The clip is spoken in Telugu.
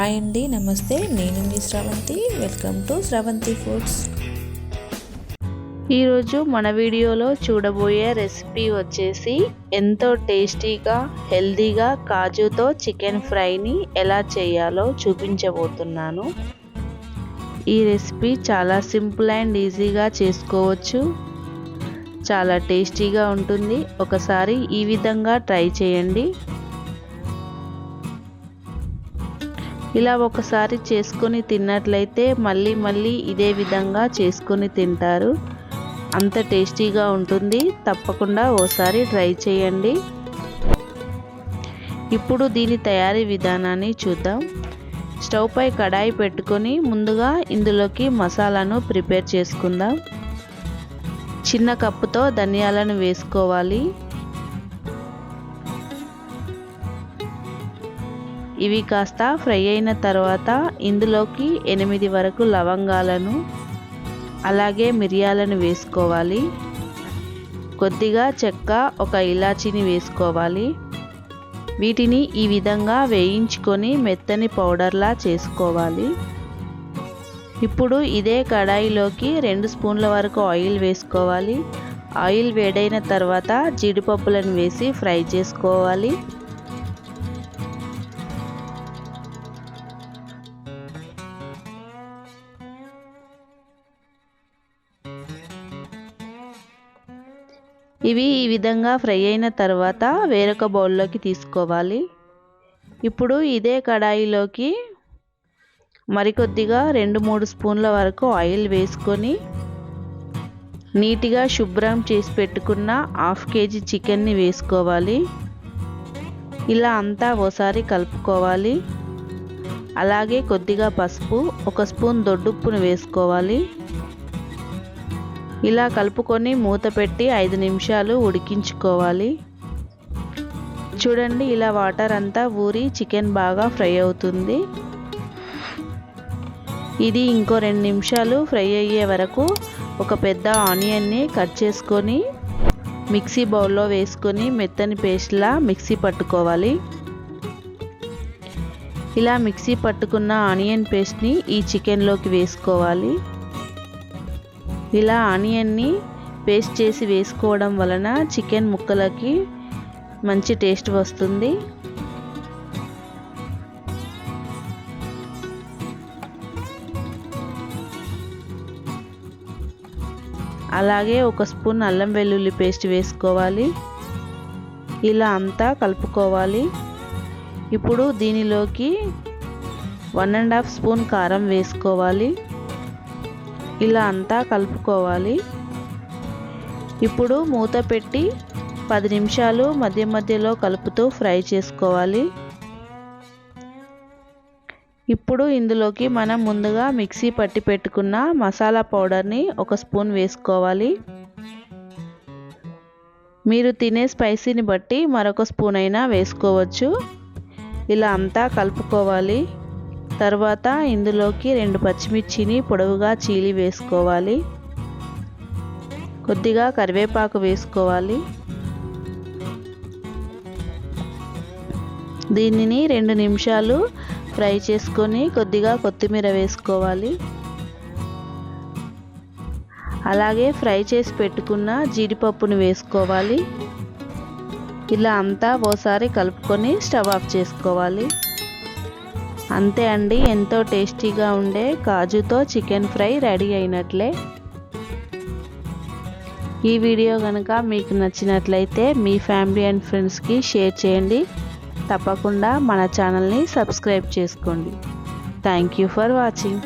హాయ్ అండి నమస్తే. నేను మీ Sravanthi welcome to Sravanthi foods ఈరోజు మన వీడియోలో చూడబోయే రెసిపీ వచ్చేసి ఎంతో టేస్టీగా హెల్దీగా కాజుతో చికెన్ ఫ్రైని ఎలా చేయాలో చూపించబోతున్నాను. ఈ రెసిపీ చాలా సింపుల్ అండ్ ఈజీగా చేసుకోవచ్చు. చాలా టేస్టీగా ఉంటుంది. ఒకసారి ఈ విధంగా ట్రై చేయండి. ఇలా ఒకసారి చేసుకొని తిన్నట్లయితే మళ్ళీ మళ్ళీ ఇదే విధంగా చేసుకొని తింటారు. అంత టేస్టీగా ఉంటుంది. తప్పకుండా ఓసారి ట్రై చేయండి. ఇప్పుడు దీని తయారీ విధానాన్ని చూద్దాం. స్టవ్ పై కడాయి పెట్టుకొని ముందుగా ఇందులోకి మసాలాను ప్రిపేర్ చేసుకుందాం. చిన్న కప్పుతో ధనియాలను వేసుకోవాలి. ఇవి కాస్త ఫ్రై అయిన తర్వాత ఇందులోకి ఎనిమిది వరకు లవంగాలను అలాగే మిరియాలను వేసుకోవాలి. కొద్దిగా చెక్క ఒక ఇలాచీని వేసుకోవాలి. వీటిని ఈ విధంగా వేయించుకొని మెత్తని పౌడర్లా చేసుకోవాలి. ఇప్పుడు ఇదే కడాయిలోకి రెండు స్పూన్ల వరకు ఆయిల్ వేసుకోవాలి. ఆయిల్ వేడైన తర్వాత జీడిపప్పులను వేసి ఫ్రై చేసుకోవాలి. ఇవి ఈ విధంగా ఫ్రై అయిన తర్వాత వేరొక బౌల్లోకి తీసుకోవాలి. ఇప్పుడు ఇదే కడాయిలోకి మరికొద్దిగా రెండు మూడు స్పూన్ల వరకు ఆయిల్ వేసుకొని నీట్గా శుభ్రం చేసి పెట్టుకున్న హాఫ్ కేజీ చికెన్ని వేసుకోవాలి. ఇలా అంతా ఓసారి కలుపుకోవాలి. అలాగే కొద్దిగా పసుపు ఒక స్పూన్ దొడ్డుప్పును వేసుకోవాలి. ఇలా కలుపుకొని మూత పెట్టి ఐదు నిమిషాలు ఉడికించుకోవాలి. చూడండి ఇలా వాటర్ అంతా ఊరి చికెన్ బాగా ఫ్రై అవుతుంది. ఇది ఇంకో రెండు నిమిషాలు ఫ్రై అయ్యే వరకు ఒక పెద్ద ఆనియన్ని కట్ చేసుకొని మిక్సీ బౌల్లో వేసుకొని మెత్తని పేస్ట్లా మిక్సీ పట్టుకోవాలి. ఇలా మిక్సీ పట్టుకున్న ఆనియన్ పేస్ట్ని ఈ చికెన్లోకి వేసుకోవాలి. ఇలా ఆనియన్ని పేస్ట్ చేసి వేసుకోవడం వలన చికెన్ ముక్కలకి మంచి టేస్ట్ వస్తుంది. అలాగే ఒక స్పూన్ అల్లం వెల్లుల్లి పేస్ట్ వేసుకోవాలి. ఇలా అంతా కలుపుకోవాలి. ఇప్పుడు దీనిలోకి వన్ అండ్ హాఫ్ స్పూన్ కారం వేసుకోవాలి. ఇలా అంతా కలుపుకోవాలి. ఇప్పుడు మూత పెట్టి పది నిమిషాలు మధ్య మధ్యలో కలుపుతూ ఫ్రై చేసుకోవాలి. ఇప్పుడు ఇందులోకి మనం ముందుగా మిక్సీ పట్టి పెట్టుకున్న మసాలా పౌడర్ని ఒక స్పూన్ వేసుకోవాలి. మీరు తినే స్పైసీని బట్టి మరొక స్పూన్ అయినా వేసుకోవచ్చు. ఇలా అంతా కలుపుకోవాలి. తర్వాత ఇందులోకి రెండు పచ్చిమిర్చిని పొడవుగా చీలి వేసుకోవాలి. కొద్దిగా కరివేపాకు వేసుకోవాలి. దీనిని రెండు నిమిషాలు ఫ్రై చేసుకొని కొద్దిగా కొత్తిమీర వేసుకోవాలి. అలాగే ఫ్రై చేసి పెట్టుకున్న జీడిపప్పును వేసుకోవాలి. ఇలా అంతా ఓసారి కలుపుకొని స్టవ్ ఆఫ్ చేసుకోవాలి. అంతే అండి ఎంతో టేస్టీగా ఉండే కాజుతో చికెన్ ఫ్రై రెడీ అయినట్లే. ఈ వీడియో కనుక మీకు నచ్చినట్లయితే మీ ఫ్యామిలీ అండ్ ఫ్రెండ్స్కి షేర్ చేయండి. తప్పకుండా మన ఛానల్ని సబ్స్క్రైబ్ చేసుకోండి. Thank you for watching.